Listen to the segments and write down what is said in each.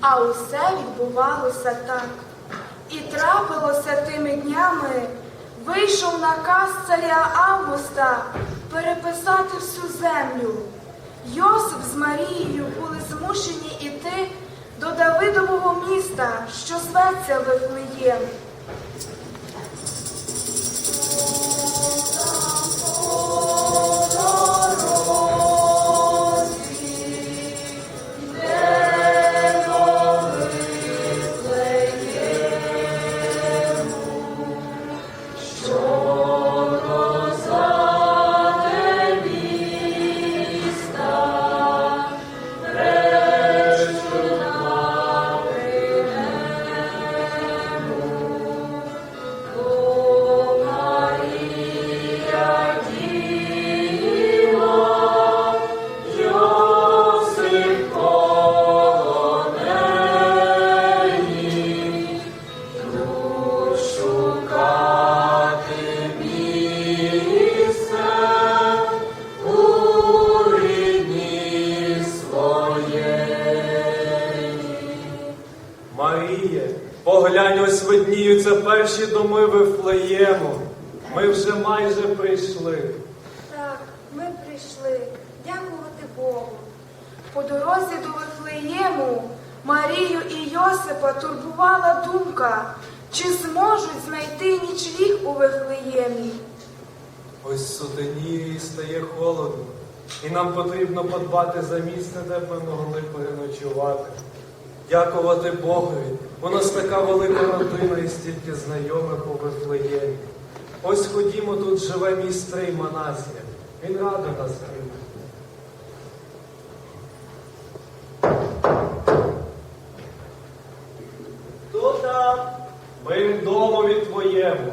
А усе відбувалося так. І трапилося тими днями, вийшов наказ царя Августа переписати всю землю. Йосип з Марією були змушені іти до Давидового міста, що зветься Вифлеєм. Перші доми Вифлеєму. Ми вже майже прийшли. Так, ми прийшли. Дякувати Богу. По дорозі до Вифлеєму Марію і Йосипа турбувала думка, чи зможуть знайти нічліг у Вифлеємі. Ось сутеніє і стає холодно, і нам потрібно подбати за місце, де б ми могли переночувати. Дякувати Богові. У нас така велика родина і стільки знайомих у Вифлеємі. Ось ходімо, тут живе мій стрий Манасія. Він радий нас прийме. Хто там? Ми в домові твоєму.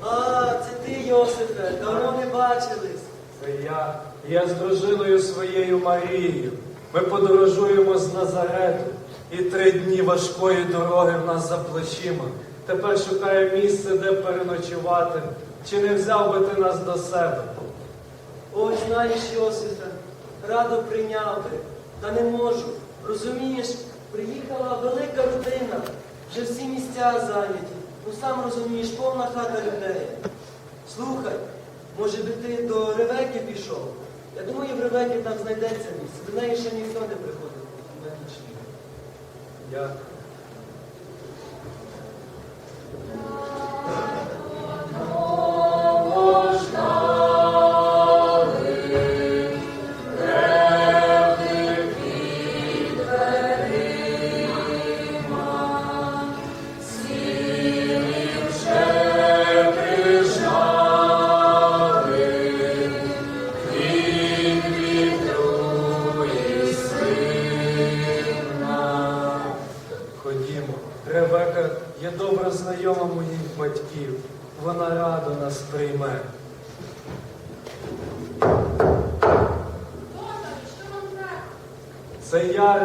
А, це ти, Йосифе, давно не бачились. Це я. Я з дружиною своєю Марією. Ми подорожуємо з Назарету. І три дні важкої дороги в нас за плечима. Тепер шукаю місце, де переночувати. Чи не взяв би ти нас до себе? Ой, знаєш, Йосифе, радо прийняв би, та не можу. Розумієш, приїхала велика родина, вже всі місця зайняті. Ну сам розумієш, повна хата людей. Слухай, може би ти до Ревеки пішов? Я думаю, в Ревеки там знайдеться місце. До неї ще ніхто не приходив. Я.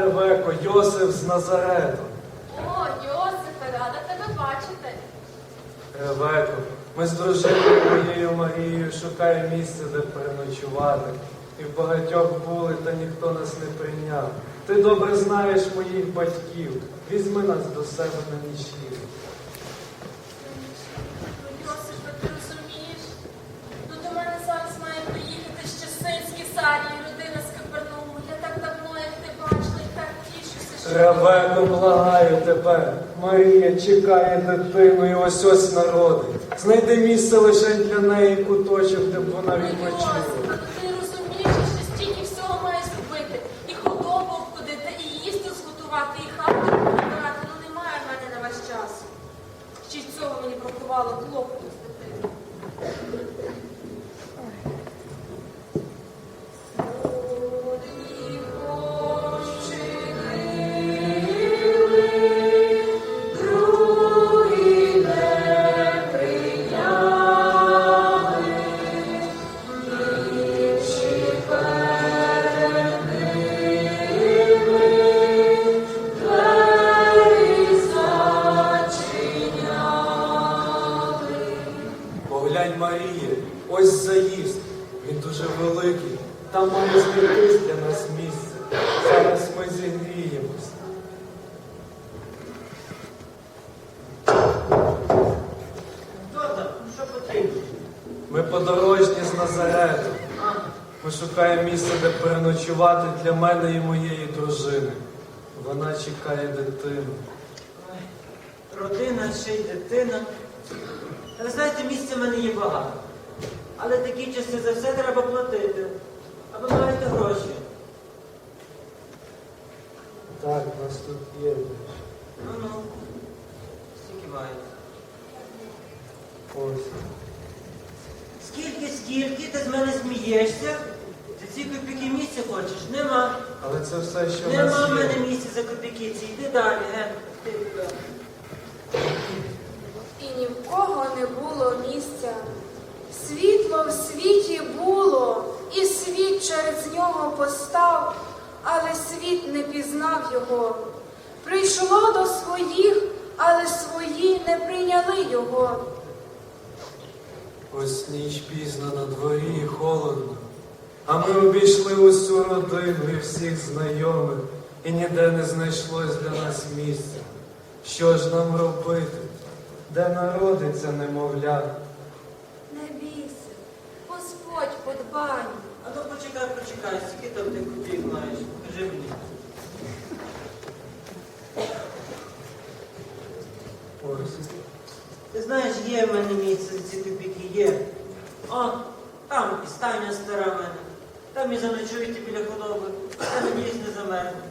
Ревеко, Йосиф з Назарету. О, Йосифе, рада тебе бачити. Ревеко, ми з дружиною моєю Марією шукаємо місце, де переночувати. І в багатьох були, та ніхто нас не прийняв. Ти добре знаєш моїх батьків. Візьми нас до себе на нічліг. Тішуся, благаю тебе. Марія чекає дитину і ось ось народить. Знайди місце лише для неї куточок, де б вона відпочила. Ми шукаємо місце, де переночувати для мене і моєї дружини. Вона чекає дитину. Ой, Родина, ще й дитина. Та ви знаєте, місця в мене є багато. Але такі часи за все треба платити. А ви маєте гроші. Так, у нас тут є. Ну ну. Скільки маєте? Ось. Скільки, скільки ти з мене смієшся? Ці копійки місця хочеш? Нема. Але це все, що в Нема нас в мене є. місця за копійки. Ці йди далі, ге. Ти туди. І ні в кого не було місця. Світло в світі було, і світ через нього постав, але світ не пізнав його. Прийшло до своїх, але свої не прийняли його. Ось ніч пізна на дворі і холодно. А ми обійшли усю родину і всіх знайомих, і ніде не знайшлось для нас місця. Що ж нам робити? Де народиться немовля? Не бійся, Господь подбає. А то почекай, почекай, скільки там ти копійок маєш? Покажи мені. Ось. Ти знаєш, є в мене місце ці копійки, є. О, там і стайня стара в мене. Там і заночуєте біля худоби. Я надіюсь, не замерзне.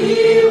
І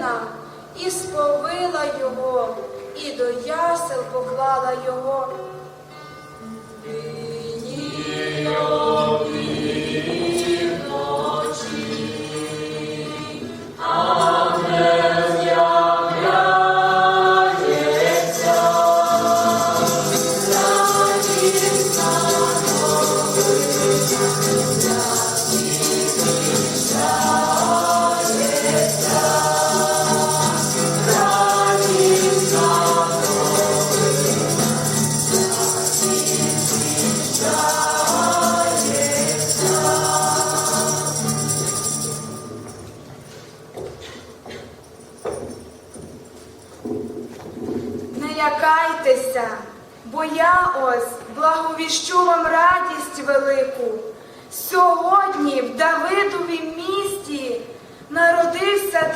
сина, і сповила його, і до ясел поклала його.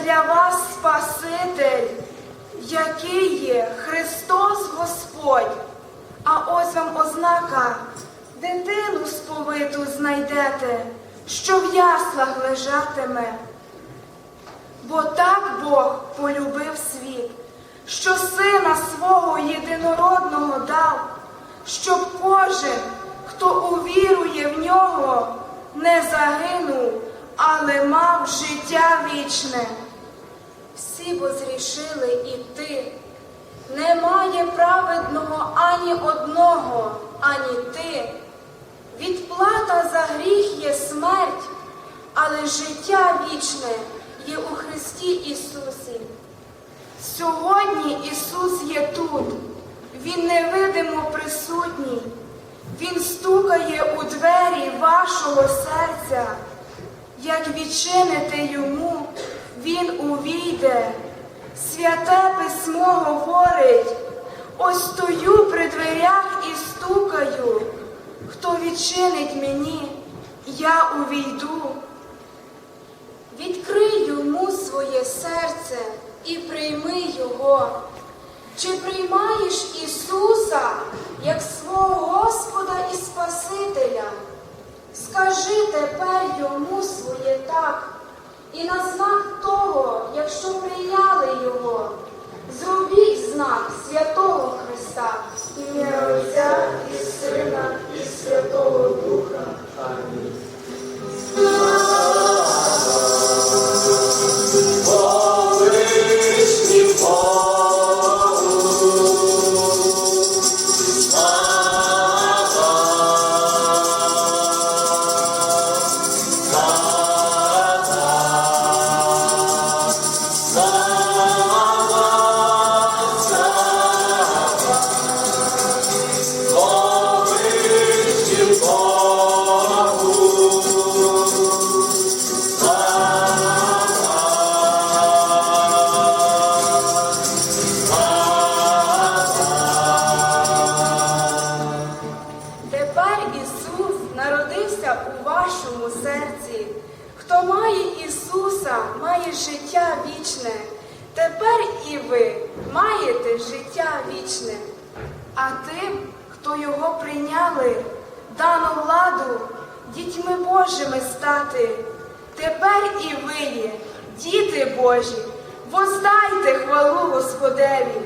Для вас Спаситель, який є Христос Господь. А ось вам ознака, дитину сповиту знайдете, що в яслах лежатиме. Бо так Бог полюбив світ, що сина свого єдинородного дав, щоб кожен, хто увірує в нього, не загинув, але мав життя вічне. Всі бо зрішили і ти. Немає праведного. нього, ані ти. Відплата за гріх є смерть, але життя вічне є у Христі Ісусі. Сьогодні Ісус є тут, Він невидимо присутній, Він стукає у двері вашого серця. Як відчините йому, Він увійде. Святе письмо говорить, ось стою при дверях і стукаю. Хто відчинить мені, я увійду. Відкрий йому своє серце і прийми його. Чи приймаєш Ісуса як свого Господа і Спасителя? Скажи тепер йому своє так, і на знак того, якщо прийняли ви маєте життя вічне. А тим, хто його прийняли, дано владу дітьми Божими стати. Тепер і ви є, діти Божі, воздайте хвалу Господеві.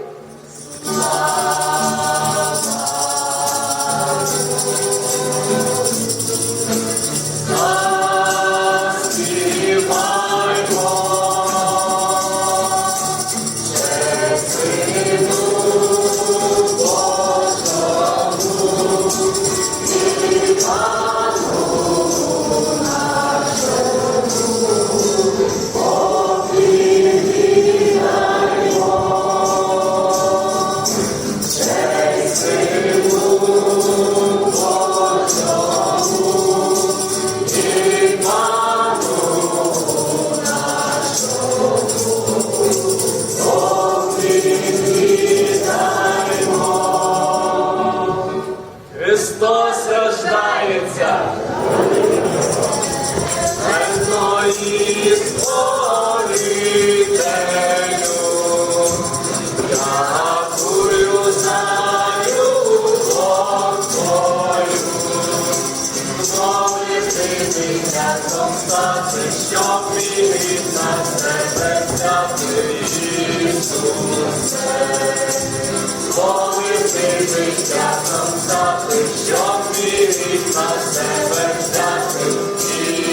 дитятом стати, щоб вірить на себе взяти.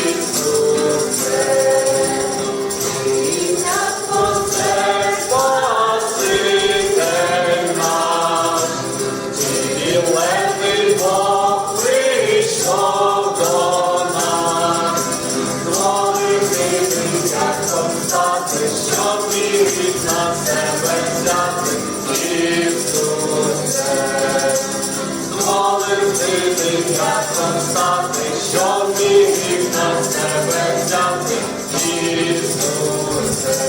Ісусе, до нас. Творити дитятом стати, щоб вірить на себе взяти. Jesus. нам що ти міг нас тебе взяти, Ісусе,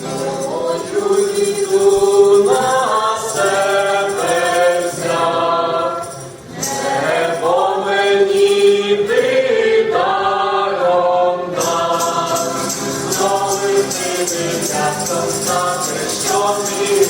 твою віку на себе взяв, мені стати, що ти